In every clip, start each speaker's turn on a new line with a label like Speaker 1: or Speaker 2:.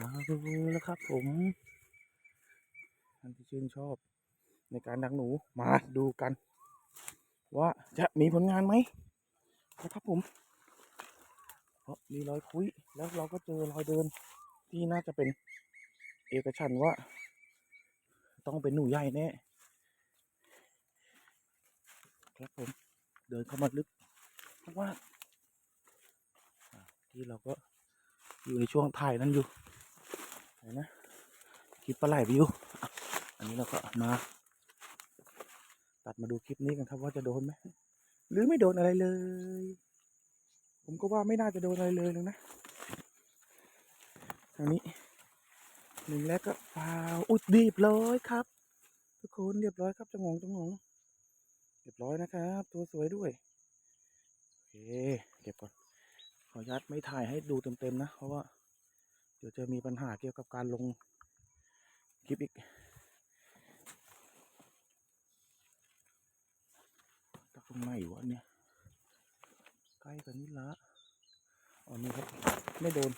Speaker 1: เอาแล้วครับผมท่านที่ชื่นชอบในการดักหนูมาดูกัน ว่าจะมีผลงานไหมนะครับผมเพราะมีรอยคุยแล้วเราก็เจอรอยเดินที่น่าจะเป็นเอกชันว่า ต้องเป็นหนูใหญ่แน่ครับผมเดินเข้ามาลึกมากๆอ่าที่เราก็อยู่ในช่วงถ่ายนั้นอยู่ เห็นนะคลิปปลาไหลวิว อันนี้เราก็มาตัดมาดูคลิปนี้กันครับว่าจะโดนไหมหรือไม่โดนอะไรเลย ผมก็ว่าไม่น่าจะโดนอะไรเลยเลยนะทางนี้หนึ่งแล้วก็ฟาวอุดดีบร้อยครับ ทุกคนเรียบร้อยครับจังหงจังหงเรียบร้อยนะครับ ตัวสวยด้วยโอเคเก็บก่อนขออนุญาตไม่ถ่ายให้ดูเต็มๆนะ เพราะว่า เดี๋ยวจะมีปัญหาเกี่ยวกับการลงคลิปอีกตักตรงไหนวะเนี่ย ใกล้กันนี่ละอ๋อนี่ครับ ไม่โดน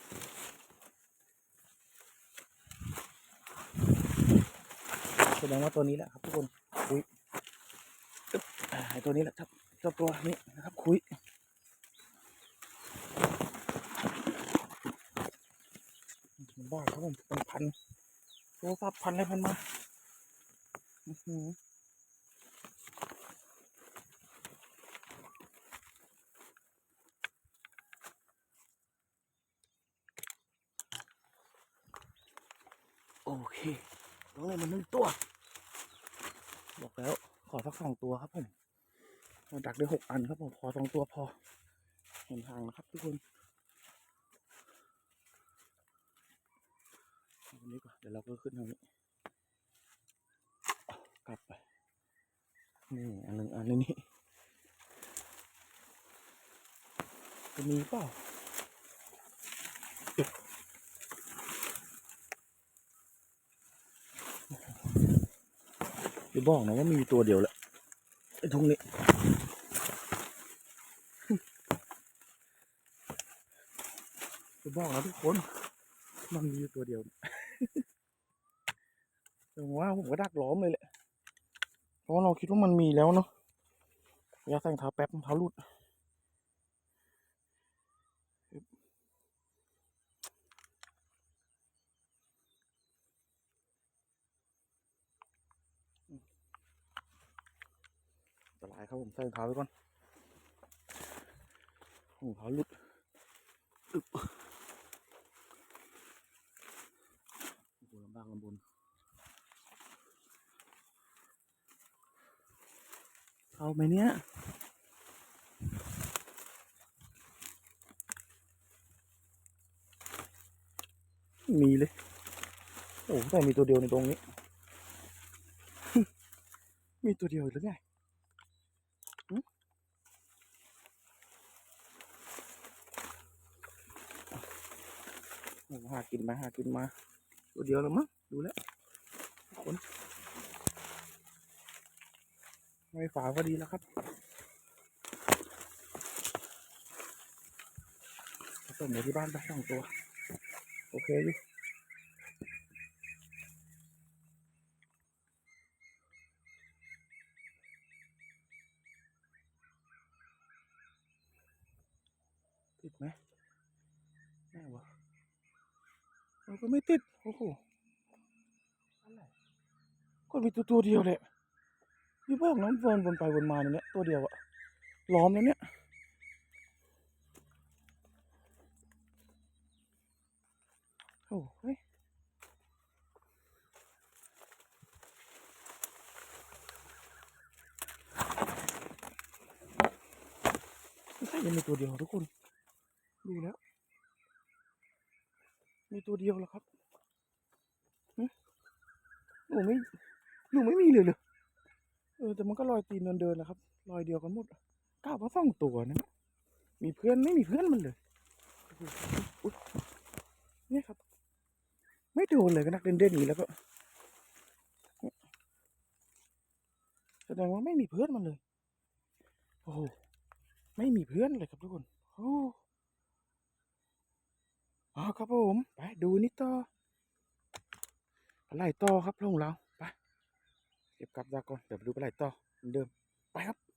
Speaker 1: แสดงว่าตัวนี้แหละครับทุกคนคุยอึ๊บไอ้ตัวนี้แหละครับเจ้าตัวนี้นะครับคุย บ้าครับผมเป็นพันโทรศัพท์พันอะไรพันมาอือหือโอเคต้องเลยมันหนึ่งตัว บอกแล้ว ขอสักสองตัวครับผมเราดักได้หกอันครับผม ขอสองตัวพอ เห็นทางนะครับทุกคนเอาตรงนี้ก่อน เดี๋ยวเราก็ขึ้นทางนี้กลับไปนี่อันหนึ่งอันนี้นี่จะมีเปล่าจะบอกนะว่ามีตัวเดียวแหละไอ้ทุงนี้จะบอกนะทุกคน มันมีตัวเดียว แต่ว่าผมก็ดักล้อมเลยแหละ เพราะเราคิดว่ามันมีแล้วเนาะยาใส่เท้าแป๊บเท้าหลุดตรายครับผมใส่เท้าไว้ก่อนรองเท้าหลุดอึ๊บโอ้โหลำบากลำบน เข้าไหมเนี่ยมีเลย โอ้แต่มีตัวเดียวในตรงนี้ มีตัวเดียวหรือไงหึโอ้หากินมาหากินมา ตัวเดียวแล้วมั้งดูแล้วคน ไม่ฝาก็ดีแล้วครับผสมอยู่ที่บ้านไปสองตัว โอเคอยู่ติดไหมแน่วะมันก็ไม่ติด โอ้โหอะไรก็มีตัวตัวเดียวแหละ นี่พวกน้ำวนวนไปวนมาเนี่ยตัวเดียวอะล้อมแล้วเนี่ยโอ้ยไม่ใช่ยังมีตัวเดียวทุกคนดูแล้ว มีตัวเดียวแล้วครับหนูไม่หนูไม่มีเลยเลย ออแต่มันก็ลอยตีนเดินๆนะครับลอยเดียวกันหมดก้าวว่าสองตัวนะมีเพื่อนไม่มีเพื่อนมันเลยเนี่ยครับ ไม่โดนเลยก็นักเด่นเด่นๆอย่างนี้แล้วก็แสดงว่าไม่มีเพื่อนมันเลย โอ้โหไม่มีเพื่อนเลยครับทุกคนโอ้อ๋อครับผมไปดูนี่ต่อปลาไหลต่อครับพวกเรา เก็บกลับดาก่อนเดี๋ยวไปดูปลาไหลต่อเหมือนเดิมไปครับ